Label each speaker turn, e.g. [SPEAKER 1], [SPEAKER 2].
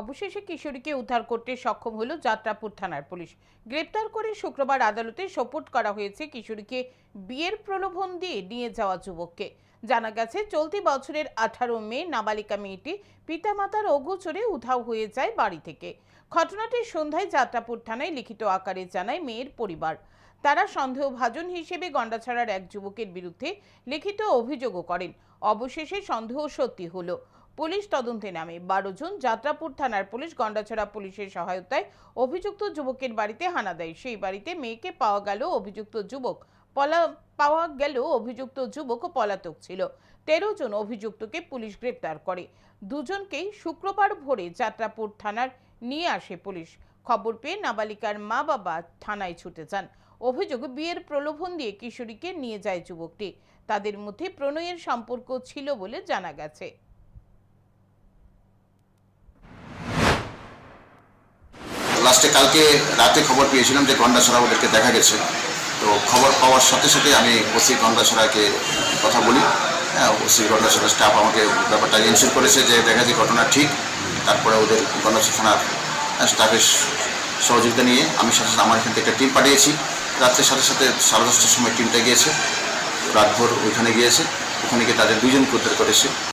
[SPEAKER 1] অবশেষে কিশোরীকে উদ্ধার করতে সক্ষম হলো যাত্রাপুর থানার পুলিশ। গ্রেপ্তার করে শুক্রবার আদালতে সোপর্দ করা হয়েছে কিশোরীকে বিয়ের প্রলোভন দিয়ে নিয়ে যাওয়া যুবককে। জানা গেছে, চলতি বছরের আঠারো মে নাবালিকা মেয়েটি পিতামাতার অগোচরে উধাও হয়ে যায় বাড়ি থেকে। ঘটনাটি সন্ধ্যায় যাত্রাপুর থানায় লিখিত আকারে জানায় মেয়ের পরিবার। তারা সন্দেহভাজন হিসেবে গন্ডাছড়ার এক যুবকের বিরুদ্ধে লিখিত অভিযোগও করেন। অবশেষে সন্দেহ সত্যি হলো। পুলিশ তদন্তে নামে। বারো জন যাত্রাপুর থানার পুলিশ গন্ডাছড়া পুলিশের সহায়তায় অভিযুক্ত যুবকের বাড়িতে হানা দেয়। সেই বাড়িতে মেয়েকে পাওয়া গেল অভিযুক্ত যুবক, পলা পাওয়া গেল অভিযুক্ত যুবক পলাতক ছিল। তেরো জন অভিযুক্তকে পুলিশ গ্রেপ্তার করে। দুজনকেই শুক্রবার ভোরে যাত্রাপুর থানার নিয়ে আসে পুলিশ। খবর পেয়ে নাবালিকার মা বাবা থানায় ছুটে যান। অভিযোগ, বিয়ের প্রলোভন দিয়ে কিশোরীকে নিয়ে যায় যুবকটি। তাদের মধ্যে প্রণয়ের সম্পর্ক ছিল বলে জানা গেছে।
[SPEAKER 2] লাস্টে কালকে রাতে খবর পেয়েছিলাম যে গন্ডাছড়া ওদেরকে দেখা গেছে। তো খবর পাওয়ার সাথে সাথে আমি ওসি গন্ডাছড়াকে কথা বলি। হ্যাঁ ওসি গন্ডাছড়া স্টাফ আমাকে ব্যাপারটা ইনসিওর করেছে যে দেখা যায় ঘটনা ঠিক। তারপরে ওদের গন্ডাছড়া থানার স্টাফের সহযোগিতা নিয়ে আমি সাথে সাথে আমার এখান থেকে একটা টিম পাঠিয়েছি। রাত্রের সাথে সাথে সাড়ে দশটার সময় টিমটা গিয়েছে। রাতভর ওইখানে গিয়েছে। ওখানে গিয়ে তাদের দুজনকে উদ্ধার করেছে।